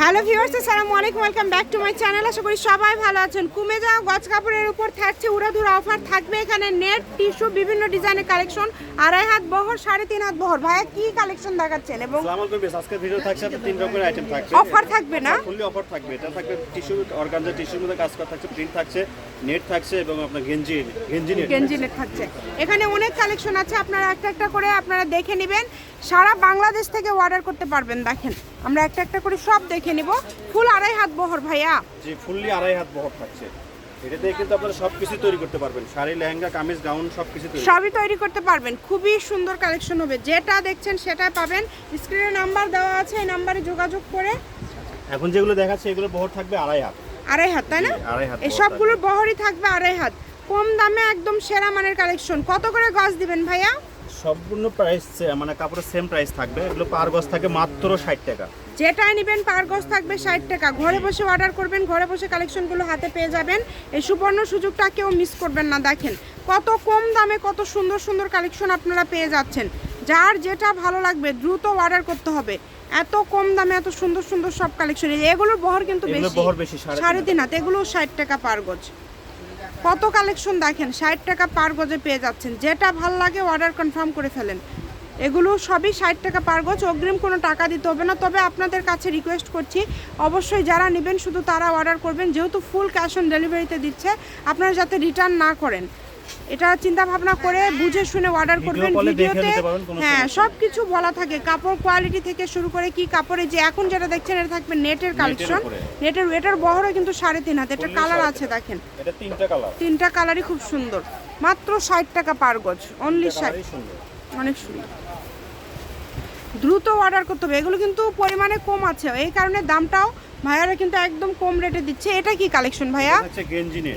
Hello viewers আসসালামু আলাইকুম welcome back to my channel. আশা করি সবাই ভালো আছেন। কমে যাওয়া গজ কাপড়ের উপর থাকছে উড়াধুরা অফার থাকবে এখানে নেট টিস্যু বিভিন্ন ডিজাইনের কালেকশন আড়াই হাত বহর সাড়ে তিন হাত বহর। ভাইয়া কি কালেকশন দেখাচ্ছেন এবং বেশ ভিডিও থাকছে তিন রকমের আইটেম থাকবে। অফার থাকবে না? ফুললি অফার থাকবে। এটা থাকবে টিস্যু অর্গানজা টিস্যুর মধ্যে কাজ করা থাকছে প্রিন্ট থাকছে। নেট থাকছে এবং আপনার গেঞ্জি গেঞ্জি নেট গেঞ্জি নেট থাকছে। এখানে অনেক কালেকশন আছে আপনারা একটা একটা করে আপনারা দেখে নেবেন। সারা বাংলাদেশ থেকে অর্ডার করতে পারবেন দেখেন। আমরা একটা একটা করে সব দেখে নিব। ফুল আড়াই হাত বহর ভাইয়া। যে ফুললি আড়াই হাত বহর থাকছে। এটা দিয়ে কিন্তু আপনারা সব কিছু তৈরি করতে পারবেন। শাড়ি লেহেঙ্গা কামিজ গাউন সব কিছু তৈরি। সবই তৈরি করতে পারবেন। খুবই সুন্দর কালেকশন হবে। যেটা দেখছেন সেটাই পাবেন। স্ক্রিনে নাম্বার দেওয়া আছে এই নাম্বারে যোগাযোগ করে। এখন যেগুলো দেখাচ্ছে এগুলো বহর থাকবে আড়াই হাত। আড়াই হাত তাই না? এই বহর সবগুলোর বহরই থাকবে আড়াই হাত। কম দামে একদম সেরা মানের কালেকশন। কত করে গজ দিবেন ভাইয়া? সম্পূর্ণ প্রাইস মানে কাপড়ের সেম প্রাইস থাকবে। এগুলো পার গজ থাকে মাত্র ষাট টাকা। যেটাই নেবেন পার গজ থাকবে ষাট টাকা। ঘরে বসে অর্ডার করবেন ঘরে বসে কালেকশনগুলো হাতে পেয়ে যাবেন। এই সুবর্ণ সুযোগটা কেউ মিস করবেন না। দেখেন কত কম দামে কত সুন্দর সুন্দর কালেকশন আপনারা পেয়ে যাচ্ছেন। যার যেটা ভালো লাগবে দ্রুত অর্ডার করতে হবে। এত কম দামে এত সুন্দর সুন্দর সব কালেকশন এগুলোর বহর কিন্তু বেশি। সাড়ে তিন হাত। এগুলো ষাট টাকা পার গজ। কত কালেকশন দেখেন? ষাট টাকা পার গজে পেয়ে যাচ্ছেন। যেটা ভালো লাগে অর্ডার কনফার্ম করে ফেলেন। এগুলো সবই ষাট টাকা পার গজ। অগ্রিম কোনো টাকা দিতে হবে না। তবে আপনাদের কাছে রিকোয়েস্ট করছি অবশ্যই যারা নেবেন শুধু তারা অর্ডার করবেন। যেহেতু ফুল ক্যাশ অন ডেলিভারিতে দিচ্ছে আপনারা যাতে রিটার্ন না করেন। এটা চিন্তা ভাবনা করে বুঝে শুনে অর্ডার করবেন ভিডিওতে। হ্যাঁ সব কিছু বলা থাকে। কাপড় কোয়ালিটি থেকে শুরু করে কি কাপড়ে যে এখন যেটা দেখছেন এটা থাকবে নেটের কালেকশন নেটের ওয়েটার বহরও কিন্তু সাড়ে তিন হাত এটা কালার আছে দেখেন। তিনটা কালারই খুব সুন্দর। মাত্র ষাট টাকা পার গজ অনলি ষাট। অনেক সুন্দর। দ্রুত অর্ডার করতে হবে। এগুলো কিন্তু পরিমাণে কম আছে। এই কারণে দামটাও ভাইয়ারা কিন্তু একদম কম রেটে দিচ্ছে। এটা কি কালেকশন ভাইয়া?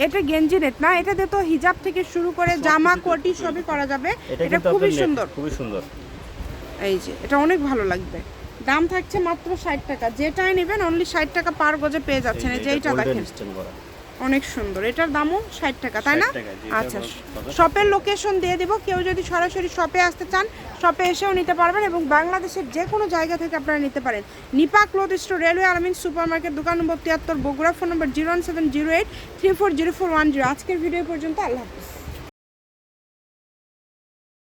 এটা গেঞ্জি নেট না এটা দিয়ে তো হিজাব থেকে শুরু করে জামা কোটি সবই করা যাবে। এটা এটা খুবই সুন্দর। খুবই সুন্দর। এই যে এটা অনেক ভালো লাগবে। দাম থাকছে মাত্র ষাট টাকা। যেটাই নেবেন অনলি ষাট টাকা পার গজে পেয়ে যাচ্ছেন। এই যে এইটা দেখেন। অনেক সুন্দর। এটার দামও ষাট টাকা তাই না? 60 টাকা, জি, এটা আচ্ছা শপের লোকেশন দিয়ে দেবো। কেউ যদি সরাসরি শপে আসতে চান শপে এসেও নিতে পারবেন এবং বাংলাদেশের যে কোনো জায়গা থেকে আপনারা নিতে পারেন। Nipa cloth store railway Alamin supermarket দোকান নম্বর তিয়াত্তর Bogura phone number zero one seven zero eight three four zero four one zero. আজকের ভিডিও পর্যন্ত আল্লাহ হাফিজ।